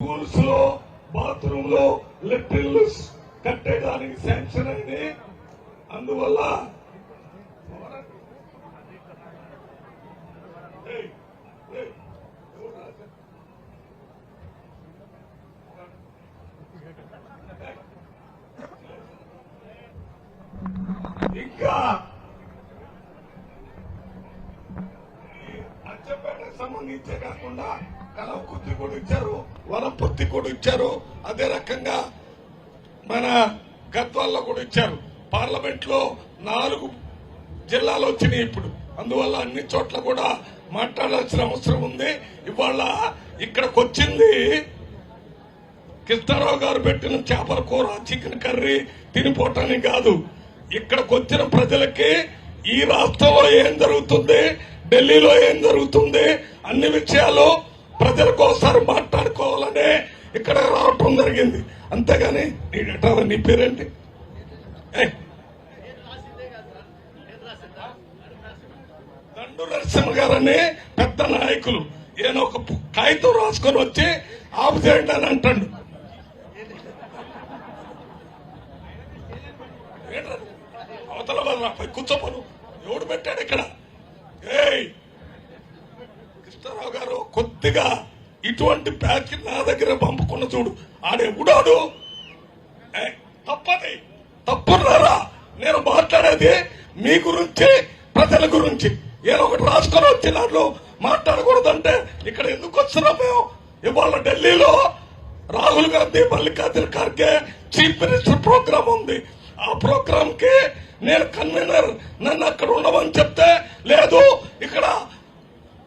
స్కూల్స్లో బాత్రూమ్లో లెట్రిన్లు కట్టేదానికి శాంక్షన్ అయింది అందువల్ల ఏయ్, ఏయ్, ఎవరు రాశారు? ఇంకా ఈ అచ్చంపేటకు సంబంధించే కాకుండా కొద్ది కూడా ఇచ్చారు వనపర్తి కూడా ఇచ్చారు. అదే రకంగా మన గద్వాల్లో కూడా ఇచ్చారు. పార్లమెంట్లో నాలుగు జిల్లాలు వచ్చినాయి ఇప్పుడు. అందువల్ల అన్ని చోట్ల కూడా మాట్లాడాల్సిన అవసరం ఉంది. ఇవాళ ఇక్కడికి వచ్చింది కృష్ణారావు గారు పెట్టిన చేపల కూర చికెన్ కర్రీ తినిపోవటానికి కాదు. ఇక్కడికి వచ్చిన ప్రజలకి ఈ రాష్ట్రంలో ఏం జరుగుతుంది? ఢిల్లీలో ఏం జరుగుతుంది? అన్ని విషయాలు ప్రజలకు ఒకసారి మాట్లాడుకోవాలనే ఇక్కడ రావటం జరిగింది. అంతేగాని నీడటారా నీ పేరేంటి? దండు నరసింహ గారని పెద్ద నాయకులు. ఈయన ఒక కాగితం రాసుకొని వచ్చి ఆపు చేయండి అని అంటాడు. అవతల వల్ల రా, కూర్చోపోను ఎవడు పెట్టాడు ఇక్కడ? ఏయ్! కృష్ణారావు గారు కొద్దిగా ఇటువంటి ప్యాకెట్ నా దగ్గర పంపుకున్న చూడు ఆడే ఉడాడు తప్పది. తప్పున్నారా? నేను మాట్లాడేది మీ గురించి ప్రజల గురించి. నేను ఒకటి రాసుకొని వచ్చి దాంట్లో మాట్లాడకూడదంటే ఇక్కడ ఎందుకు వస్తున్నాం మేము? ఇవాళ ఢిల్లీలో Rahul Gandhi Mallikarjuna Kharge chief minister programme ఉంది. ఆ ప్రోగ్రామ్కి నేను కన్వీనర్. నన్ను అక్కడ ఉండమని చెప్తే లేదు ఇక్కడ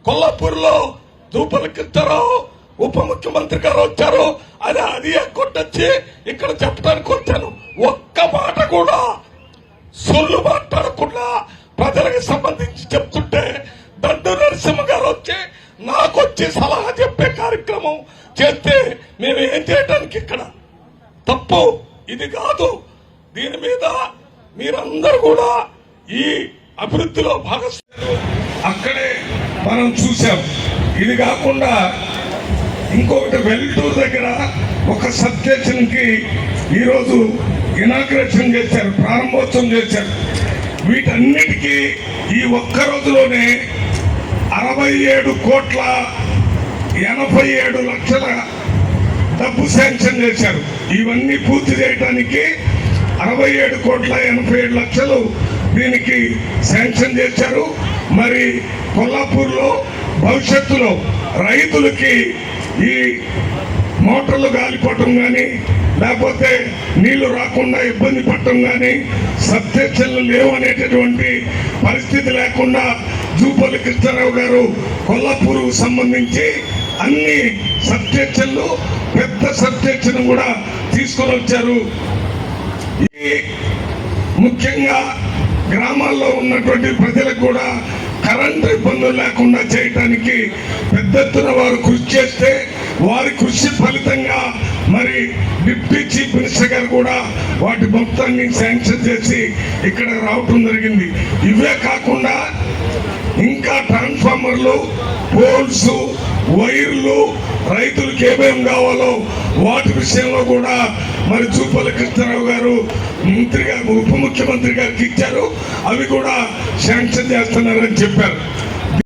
కొల్లాపూర్లో లో ఉప ముఖ్యమంత్రి గారు వచ్చారు అది అది కొట్టొచ్చి ఇక్కడ చెప్పడానికి వచ్చాను. ఒక్క మాట కూడా సొల్లు మాట్లాడకుండా ప్రజలకు సంబంధించి చెప్తుంటే దండు నరసింహ గారు వచ్చి నాకు వచ్చి సలహా చెప్పే కార్యక్రమం చేస్తే మేము ఏం చేయడానికి ఇక్కడ? తప్పు. ఇది కాదు. దీని మీద మీరందరూ కూడా ఈ అభివృద్ధిలో భాగస్వామ్యం అక్కడే మనం చూసాం ఇది కాకుండా ఇంకొకటి వెల్టూరు దగ్గర ఒక సబ్స్టేషన్ ఈరోజు ఇనాగ్రేషన్ చేశారు ప్రారంభోత్సవం చేశారు. వీటన్నిటికీ ఈ ఒక్క రోజులోనే అరవై ఏడు కోట్ల ఎనభై ఏడు లక్షల డబ్బు శాంక్షన్ చేశారు. ఇవన్నీ పూర్తి చేయడానికి అరవై ఏడు కోట్ల ఎనభై ఏడు లక్షలు దీనికి శాంక్షన్ చేశారు. మరి కొల్లాపూర్లో భవిష్యత్తులో రైతులకి ఈ మోటార్లు గాలిపోవటం కానీ లేకపోతే నీళ్ళు రాకుండా ఇబ్బంది పడటం కానీ సబ్స్టేషన్లు లేవు అనేటటువంటి పరిస్థితి లేకుండా జూపల్లి కృష్ణారావు గారు కొల్లాపూర్కు సంబంధించి అన్ని సబ్స్టేషన్లు పెద్ద సబ్స్టేషన్ కూడా తీసుకొని వచ్చారు. ఈ ముఖ్యంగా గ్రామాల్లో ఉన్నటువంటి ప్రజలకు కూడా కరెంటు ఇబ్బందులు లేకుండా చేయటానికి పెద్ద ఎత్తున వారు కృషి చేస్తే వారి కృషి ఫలితంగా మరి డిప్యూటీ చీఫ్ మినిస్టర్ గారు కూడా వాటి మొత్తాన్ని శాంక్షన్ చేసి ఇక్కడ రావటం జరిగింది. ఇవే కాకుండా ఇంకా ట్రాన్స్ఫార్మర్లు పోల్స్ వైర్లు రైతులకు ఏమేమి కావాలో వాటి విషయంలో కూడా మరి చూపల కృష్ణారావు గారు మంత్రి గారు ఉప ముఖ్యమంత్రి గారికి ఇచ్చారు. అవి కూడా శాంక్షన్ చేస్తున్నారని చెప్పారు.